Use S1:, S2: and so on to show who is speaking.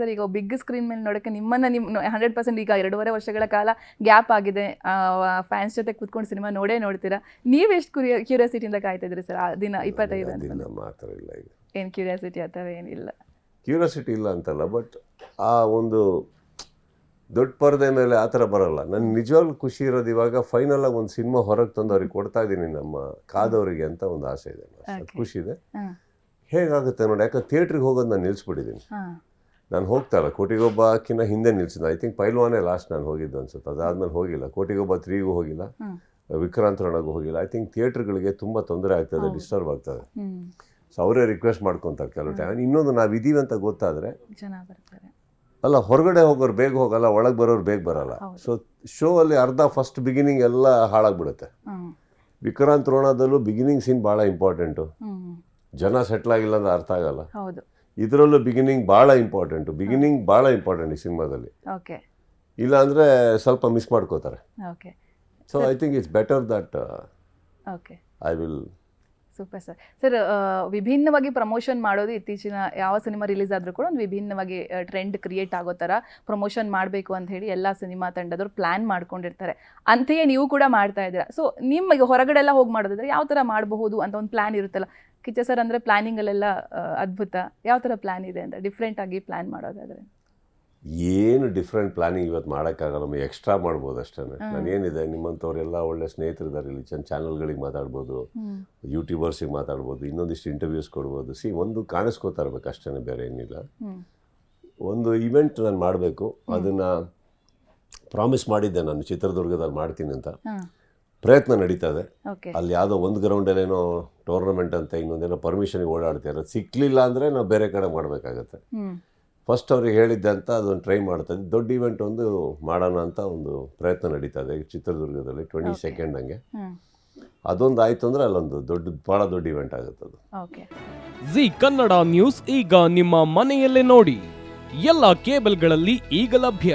S1: Sir ಈಗ big screen ಮೇಲೆ ನೋಡೋಕ್ಕೆ ನಿಮ್ಮನ್ನ ನಿಮ್ಮ ಹಂಡ್ರೆಡ್ ಪರ್ಸೆಂಟ್ ಈಗ ಎರಡೂವರೆ ವರ್ಷಗಳ ಕಾಲ ಗ್ಯಾಪ್ ಆಗಿದೆ. ಫ್ಯಾನ್ಸ್ ಜೊತೆ ಕುತ್ಕೊಂಡು ಸಿನಿಮಾ ನೋಡೇ ನೋಡ್ತೀರಾ? ನೀವು ಎಷ್ಟು ಕ್ಯೂರಿಯಾಸಿಟಿಯಿಂದ ಕಾಯ್ತಾ ಇದ್ರಿ ಸರ್? ಆ ದಿನ ಇಪ್ಪತ್ತೈದು
S2: ಮಾತ್ರ ಇಲ್ಲ ಈಗ.
S1: ಏನು ಕ್ಯೂರಿಯಾಸಿಟಿ ಅಥವಾ ಏನಿಲ್ಲ.
S2: ಕ್ಯೂರಿಯಾಸಿಟಿ ಇಲ್ಲ ಅಂತಲ್ಲ ಬಟ್ ಆ ಒಂದು ದೊಡ್ಡ ಪರದೆ ಮೇಲೆ ಆ ಥರ ಬರಲ್ಲ. ನನ್ನ ನಿಜವಾಗ್ಲೂ ಖುಷಿ ಇರೋದು ಇವಾಗ ಫೈನಲ್ ಆಗಿ ಒಂದು ಸಿನಿಮಾ ಹೊರಗೆ ತಂದು ಅವ್ರಿಗೆ ಕೊಡ್ತಾ ಇದ್ದೀನಿ ನಮ್ಮ ಕಾದವರಿಗೆ ಅಂತ ಒಂದು ಆಸೆ ಇದೆ. ಖುಷಿ ಇದೆ. ಹೇಗಾಗುತ್ತೆ ನೋಡಿ ಯಾಕಂದ್ರೆ ಥಿಯೇಟ್ರಿಗೆ ಹೋಗೋದು ನಾನು ನಿಲ್ಲಿಸ್ಬಿಟ್ಟಿದ್ದೀನಿ ನಾನು ಹೋಗ್ತಾ ಇಲ್ಲ. ಕೋಟಿಗೊಬ್ಬಕ್ಕಿಂತ ಹಿಂದೆ ನಿಲ್ಸಿದ್ದೆ ಐ ಥಿಂಕ್ ಪೈಲ್ವಾನೇ ಲಾಸ್ಟ್ ನಾನು ಹೋಗಿದ್ದು ಅನ್ಸುತ್ತೆ. ಅದಾದ್ಮೇಲೆ ಹೋಗಿಲ್ಲ. ಕೋಟಿಗೊಬ್ಬ ತ್ರೀಗೂ ಹೋಗಿಲ್ಲ. ವಿಕ್ರಾಂತ್ ರಣಗೂ ಹೋಗಿಲ್ಲ. ಐ ಥಿಂಕ್ ಥಿಯೇಟ್ರ್ಗಳಿಗೆ ತುಂಬ ತೊಂದರೆ ಆಗ್ತದೆ ಡಿಸ್ಟರ್ಬ್ ಆಗ್ತದೆ. ಸೊ ಅವರೇ ರಿಕ್ವೆಸ್ಟ್ ಮಾಡ್ಕೊತಾರೆ ಕೆಲವು ಟೈಮ್ ಇನ್ನೊಂದು ನಾವು ಇದೀವಿ ಅಂತ ಗೊತ್ತಾದರೆ ಅಲ್ಲ ಹೊರಗಡೆ ಹೋಗೋರು ಬೇಗ ಹೋಗಲ್ಲ ಒಳಗೆ ಬರೋರು ಬೇಗ ಬರಲ್ಲ. ಸೊ ಶೋ ಅಲ್ಲಿ ಅರ್ಧ ಫಸ್ಟ್ ಬಿಗಿನಿಂಗ್ ಎಲ್ಲ ಹಾಳಾಗ್ಬಿಡುತ್ತೆ. ವಿಕ್ರಾಂತ್ ರೋಣದಲ್ಲೂ ಬಿಗಿನಿಂಗ್ ಸೀನ್ ಭಾಳ ಇಂಪಾರ್ಟೆಂಟು ಜನ ಸೆಟ್ಲ್ ಆಗಿಲ್ಲ ಅಂದ್ರೆ ಅರ್ಥ ಆಗಲ್ಲ.
S1: ಹೌದು.
S2: ಇದರಲ್ಲೂ ಬಿಗಿನಿಂಗ್ ಭಾಳ ಇಂಪಾರ್ಟೆಂಟು ಬಿಗಿನಿಂಗ್ ಭಾಳ ಇಂಪಾರ್ಟೆಂಟ್ ಈ ಸಿನಿಮಾದಲ್ಲಿ.
S1: ಓಕೆ
S2: ಇಲ್ಲ ಅಂದರೆ ಸ್ವಲ್ಪ ಮಿಸ್ ಮಾಡ್ಕೋತಾರೆ.
S1: Okay
S2: so I think it's better that
S1: okay
S2: I will
S1: super sir sir ವಿಭಿನ್ನವಾಗಿ ಪ್ರಮೋಷನ್ ಮಾಡೋದು ಇತ್ತೀಚಿನ ಯಾವ ಸಿನಿಮಾ ರಿಲೀಸ್ ಆದರೂ ಕೂಡ ಒಂದು ವಿಭಿನ್ನವಾಗಿ ಟ್ರೆಂಡ್ ಕ್ರಿಯೇಟ್ ಆಗೋ ಥರ ಪ್ರಮೋಷನ್ ಮಾಡಬೇಕು ಅಂತ ಹೇಳಿ ಎಲ್ಲ ಸಿನಿಮಾ ತಂಡದವ್ರು ಪ್ಲ್ಯಾನ್ ಮಾಡ್ಕೊಂಡಿರ್ತಾರೆ. ಅಂತೆಯೇ ನೀವು ಕೂಡ ಮಾಡ್ತಾ ಇದ್ದೀರಾ. ಸೊ ನಿಮಗೆ ಹೊರಗಡೆ ಎಲ್ಲ ಹೋಗಿ ಮಾಡೋದಿದ್ರೆ ಯಾವ ಥರ ಮಾಡಬಹುದು ಅಂತ ಒಂದು ಪ್ಲ್ಯಾನ್ ಇರುತ್ತಲ್ಲ ಕಿಚ್ಚ ಸರ್ ಅಂದರೆ ಪ್ಲ್ಯಾನಿಂಗಲ್ಲೆಲ್ಲ ಅದ್ಭುತ. ಯಾವ ಥರ ಪ್ಲ್ಯಾನ್ ಇದೆ ಅಂತ ಡಿಫ್ರೆಂಟಾಗಿ ಪ್ಲ್ಯಾನ್ ಮಾಡೋದಾದ್ರೆ?
S2: ಏನು ಡಿಫ್ರೆಂಟ್ ಪ್ಲಾನಿಂಗ್ ಇವತ್ತು ಮಾಡೋಕ್ಕಾಗಲ್ಲ ಎಕ್ಸ್ಟ್ರಾ ಮಾಡ್ಬೋದು ಅಷ್ಟೇ ನಾನು ಏನಿದೆ ನಿಮ್ಮಂಥವ್ರೆಲ್ಲ ಒಳ್ಳೆ ಸ್ನೇಹಿತರಿದ್ದಾರೆ ಇಲ್ಲಿ ಚೆನ್ನ ಚಾನಲ್ಗಳಿಗೆ ಮಾತಾಡ್ಬೋದು ಯೂಟ್ಯೂಬರ್ಸಿಗೆ ಮಾತಾಡ್ಬೋದು ಇನ್ನೊಂದಿಷ್ಟು ಇಂಟರ್ವ್ಯೂಸ್ ಕೊಡ್ಬೋದು. ಸಿ ಒಂದು ಕಾಣಿಸ್ಕೋತಾ ಇರ್ಬೇಕು ಅಷ್ಟೇ ಬೇರೆ ಏನಿಲ್ಲ. ಒಂದು ಇವೆಂಟ್ ನಾನು ಮಾಡಬೇಕು ಅದನ್ನು ಪ್ರಾಮಿಸ್ ಮಾಡಿದ್ದೆ ನಾನು ಚಿತ್ರದುರ್ಗದಲ್ಲಿ ಮಾಡ್ತೀನಿ ಅಂತ. ಪ್ರಯತ್ನ ನಡೀತಾ ಇದೆ. ಅಲ್ಲಿ ಯಾವುದೋ ಒಂದು ಗ್ರೌಂಡಲ್ಲೇನೋ ಟೂರ್ನಮೆಂಟ್ ಅಂತ ಇನ್ನೊಂದೇನೋ ಪರ್ಮಿಷನ್ಗೆ ಓಡಾಡ್ತಿದ್ದಾರೆ ಸಿಕ್ಕಲಿಲ್ಲ ಅಂದರೆ ನಾವು ಬೇರೆ ಕಡೆ ಮಾಡಬೇಕಾಗತ್ತೆ.
S1: ಹ್ಮ್.
S2: ಫಸ್ಟ್ ಅವ್ರಿಗೆ ಹೇಳಿದ್ದೆ ಅಂತ ಅದೊಂದು ಟ್ರೈ ಮಾಡ್ತಾ ಇದ್ದೆ. ದೊಡ್ಡ ಇವೆಂಟ್ ಒಂದು ಮಾಡೋಣ ಅಂತ ಒಂದು ಪ್ರಯತ್ನ ನಡೀತಾ ಇದೆ. ಚಿತ್ರದುರ್ಗದಲ್ಲಿ ಟ್ವೆಂಟಿ. ಸೆಕೆಂಡ್ ಹಂಗೆ. ಅದೊಂದು ಆಯಿತು ಅಂದರೆ ಅಲ್ಲೊಂದು ದೊಡ್ಡ ಭಾಳ ದೊಡ್ಡ ಇವೆಂಟ್ ಆಗುತ್ತೆ ಅದು.
S1: ಓಕೆ
S3: ಜಿ ಕನ್ನಡ ನ್ಯೂಸ್ ಈಗ ನಿಮ್ಮ ಮನೆಯಲ್ಲೇ ನೋಡಿ. ಎಲ್ಲ ಕೇಬಲ್ಗಳಲ್ಲಿ ಈಗ ಲಭ್ಯ.